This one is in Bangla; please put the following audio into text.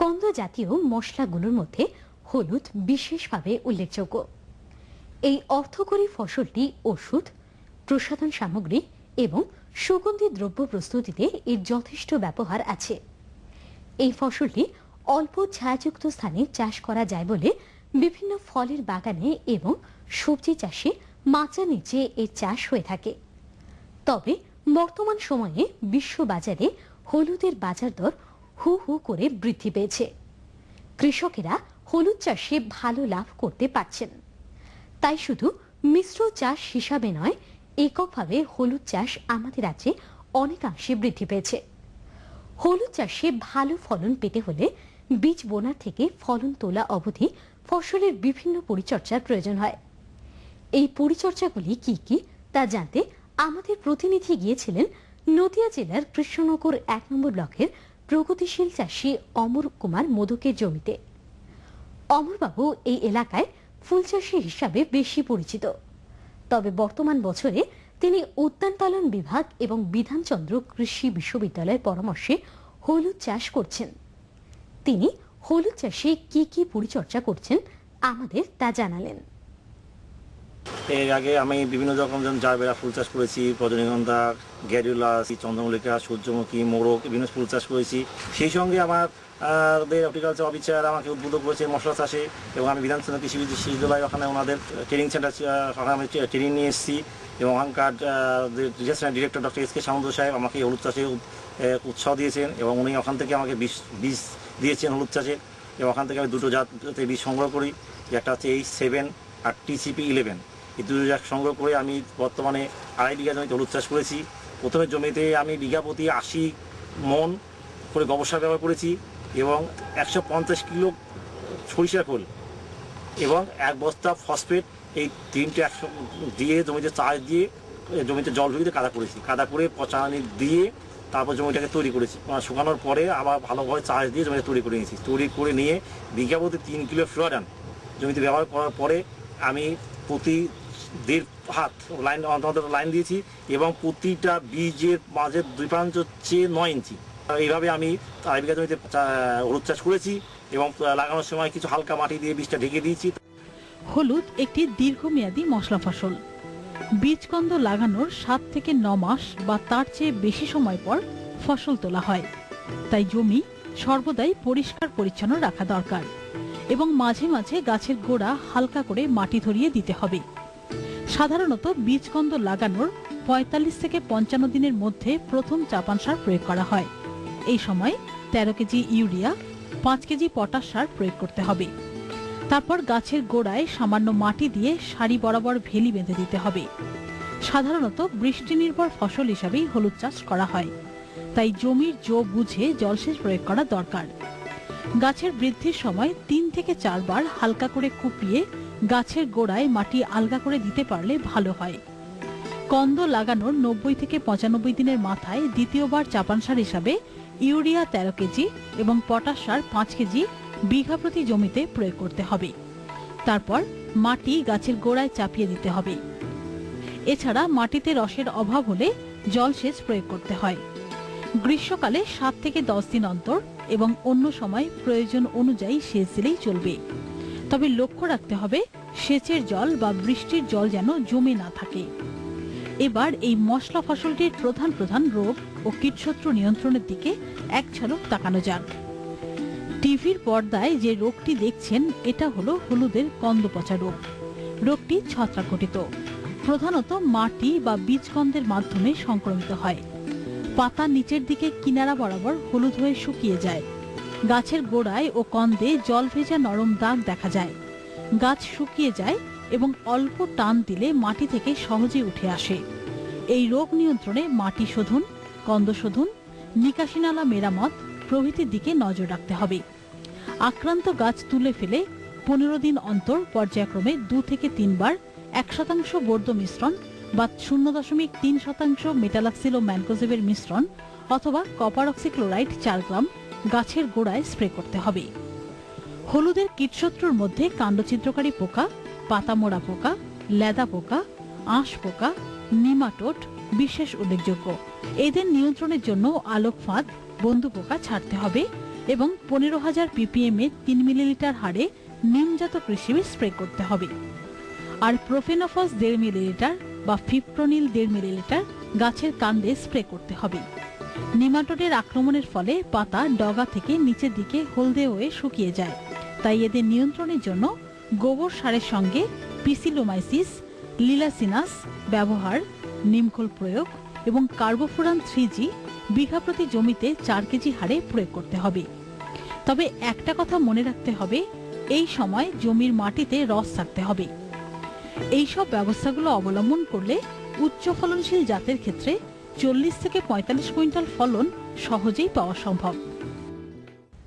কন্দ জাতীয় মশলাগুলোর মধ্যে হলুদ বিশেষভাবে উল্লেখযোগ্য। এই অর্থকরী ফসলটি ওষুধ, প্রসাধন সামগ্রী এবং সুগন্ধি দ্রব্য প্রস্তুতিতে এর যথেষ্ট ব্যবহার আছে। এই ফসলটি অল্প ছায়াযুক্ত স্থানে চাষ করা যায় বলে বিভিন্ন ফলের বাগানে এবং সবজি চাষে মাচা নিচে এর চাষ হয়ে থাকে। তবে বর্তমান সময়ে বিশ্ব বাজারে হলুদের বাজার দর হু হু করে বৃদ্ধি পেয়েছে। কৃষকেরা হলুদ চাষে ভালো লাভ করতে পারছেন। তাই শুধু মিশ্র চাষ হিসাবে নয়, এককভাবে হলুদ চাষ আমাদের রাজ্যে অনেকাংশে বৃদ্ধি পেয়েছে। হলুদ চাষে ভালো ফলন পেতে হলে বীজ বোনা থেকে ফলন তোলা অবধি ফসলের বিভিন্ন পরিচর্যার প্রয়োজন হয়। এই পরিচর্যাগুলি কি কি তা জানতে আমাদের প্রতিনিধি গিয়েছিলেন নদিয়া জেলার কৃষ্ণনগর এক নম্বর ব্লকের প্রগতিশীল চাষী অমর কুমার মোদকের জমিতে। অমরবাবু এই এলাকায় ফুল চাষী হিসাবে বেশি পরিচিত। তবে বর্তমান বছরে তিনি উদ্যান পালন বিভাগ এবং বিধানচন্দ্র কৃষি বিশ্ববিদ্যালয়ের পরামর্শে হলুদ চাষ করছেন। তিনি হলুদ চাষে কি কি পরিচর্যা করছেন আমাদের তা জানালেন। এর আগে আমি বিভিন্ন রকম যেমন জারবেরা ফুল চাষ করেছি, রজনীগন্ধা গ্যারিউলাস চন্দ্রমল্লিকা, সূর্যমুখী, মোরগ, বিভিন্ন ফুল চাষ করেছি। সেই সঙ্গে আমার হর্টিকালচার অফিসার আমাকে উদ্বুদ্ধ করেছে মশলা চাষে এবং আমি বিধানসভা কৃষি বিশ্ববিদ্যালয় ওখানে ওনাদের ট্রেনিং সেন্টার আমি ট্রেনিং নিয়ে এসেছি এবং ওখানকার director doctor S K Samanta সাহেব আমাকে হলুদ চাষে উৎসাহ দিয়েছেন এবং উনি ওখান থেকে আমাকে বীজ বীজ দিয়েছেন হলুদ চাষে এবং ওখান থেকে আমি দুটো জাত বীজ সংগ্রহ করি। একটা হচ্ছে H seven R TCP eleven দুটো সংগ্রহ করে আমি বর্তমানে আড়াই বিঘা জমিতে হলুদ চাষ করেছি। প্রথমে জমিতে আমি বিঘা প্রতি আশি মন করে গোবর সার ব্যবহার করেছি এবং একশো পঞ্চাশ কিলো সরিষা খোল এবং এক বস্তা ফসফেট এই তিনটে একশো দিয়ে জমিতে চাষ দিয়ে জমিতে জল ঢুকিয়ে কাদা করেছি। কাদা করে পচানি দিয়ে তারপর জমিটাকে তৈরি করেছি। শুকানোর পরে আবার ভালোভাবে চাষ দিয়ে জমিতে তৈরি করে নিয়েছি। তৈরি করে নিয়ে বিঘা প্রতি তিন কিলো ফ্লোরান জমিতে ব্যবহার করার পরে আমি প্রতি দেড় হাত লাইন, অন্তত লাইন দিয়েছি এবং প্রতিটা বীজের মাঝে দুই প্রান্ত হচ্ছে নয় ইঞ্চি। এইভাবে আমি আড়াই জমিতে হলুদ চাষ করেছি এবং লাগানোর সময় কিছু হালকা মাটি দিয়ে বীজটা ঢেকে দিয়েছি। হলুদ একটি দীর্ঘমেয়াদী মশলা ফসল। বীজকন্দ লাগানোর সাত থেকে ন মাস বা তার চেয়ে বেশি সময় পর ফসল তোলা হয়। তাই জমি সর্বদাই পরিষ্কার পরিচ্ছন্ন রাখা দরকার এবং মাঝে মাঝে গাছের গোড়া হালকা করে মাটি ধরিয়ে দিতে হবে। সাধারণত বীজকন্দ লাগানোর পঁয়তাল্লিশ থেকে পঞ্চান্ন দিনের মধ্যে প্রথম চাপান সার প্রয়োগ করা হয়। এই সময় তেরো কেজি ইউরিয়া, পাঁচ কেজি পটাশ সার প্রয়োগ করতে হবে। তারপর গাছের গোড়ায় সামান্য মাটি দিয়ে সারি বরাবর ভেলি বেঁধে দিতে হবে। সাধারণত বৃষ্টি নির্ভর ফসল হিসাবেই হলুদ চাষ করা হয়। তাই জমির জো বুঝে জলসেচ প্রয়োগ করা দরকার। গাছের বৃদ্ধির সময় তিন থেকে চারবার হালকা করে কুপিয়ে গাছের গোড়ায় মাটি আলগা করে দিতে পারলে ভালো হয়। কন্দ লাগানোর নব্বই থেকে পঁচানব্বই দিনের মাথায় দ্বিতীয়বার চাপান সার হিসাবে ইউরিয়া তেরো কেজি এবং পটাশ সার পাঁচ কেজি বিঘা প্রতি জমিতে প্রয়োগ করতে হবে। তারপর মাটি গাছের গোড়ায় চাপিয়ে দিতে হবে। এছাড়া মাটিতে রসের অভাব হলে জলসেচ প্রয়োগ করতে হয়। গ্রীষ্মকালে সাত থেকে দশ দিন অন্তর এবং অন্য সময় প্রয়োজন অনুযায়ী সেচ দিলেই চলবে। তবে লক্ষ্য রাখতে হবে, সেচের জল বা বৃষ্টির জল যেন জমে না থাকে। এবার এই মশলা ফসলটির প্রধান প্রধান রোগ ও কীটশত্রু নিয়ন্ত্রণের দিকে এক ঝলক তাকানো যাক। টিভির পর্দায় যে রোগটি দেখছেন, এটা হলো হলুদের কন্দপচা রোগ। রোগটি ছত্রাকঘটিত। প্রধানত মাটি বা বীজকন্দের মাধ্যমে সংক্রমিত হয়। পাতা নিচের দিকে কিনারা বরাবর হলুদ হয়ে শুকিয়ে যায়। গাছের গোড়ায় ও কন্দে জল ভেজা নরম দাগ দেখা যায়। গাছ শুকিয়ে যায় এবং অল্প টান দিলে মাটি থেকে সহজে উঠে আসে। এই রোগ নিয়ন্ত্রণে মাটি শোধন, কন্দ শোধন, নিকাশি নালা মেরামত প্রভৃতির দিকে নজর রাখতে হবে। আক্রান্ত গাছ তুলে ফেলে পনেরো দিন অন্তর পর্যায়ক্রমে দু থেকে তিনবার এক শতাংশ বর্দ মিশ্রণ বা শূন্য দশমিক তিন শতাংশ মেটালাক্সিল ও ম্যানকোজেবের মিশ্রণ অথবা কপার অক্সিক্লোরাইড চার গ্রাম গাছের গোড়ায় স্প্রে করতে হবে। হলুদের কীটশত্রুর মধ্যে কাণ্ডছিদ্রকারী পোকা, পাতামোড়া পোকা, লেদা পোকা, আঁশ পোকা, নিমাটোড বিশেষ উল্লেখযোগ্য। এদের নিয়ন্ত্রণের জন্য আলোক ফাঁদ বন্ধু পোকা ছাড়তে হবে এবং পনেরো হাজার পিপিএম এ তিন মিলিলিটার হারে নিমজাত কৃষি স্প্রে করতে হবে। আর প্রোফেনোফস দেড় মিলিলিটার বা ফিপ্রোনিল দেড় মিলিলিটার গাছের কাণ্ডে স্প্রে করতে হবে। নিমাটোডের আক্রমণের ফলে পাতা ডগা থেকে নিচের দিকে হলদে হয়ে শুকিয়ে যায়। তাই এদের নিয়ন্ত্রণের জন্য গোবর সারের সঙ্গে পিসিলোমাইসিস, লিলাসিনাস ব্যবহার, নিমখোল প্রয়োগ এবং কার্বোফুরান থ্রি জি বিঘা প্রতি জমিতে চার কেজি হারে প্রয়োগ করতে হবে। তবে একটা কথা মনে রাখতে হবে, এই সময় জমির মাটিতে রস থাকতে হবে। এই সব ব্যবস্থাগুলো অবলম্বন করলে উচ্চ ফলনশীল জাতের ক্ষেত্রে চল্লিশ থেকে পঁয়তাল্লিশ কুইন্টাল ফলন সহজেই পাওয়া সম্ভব।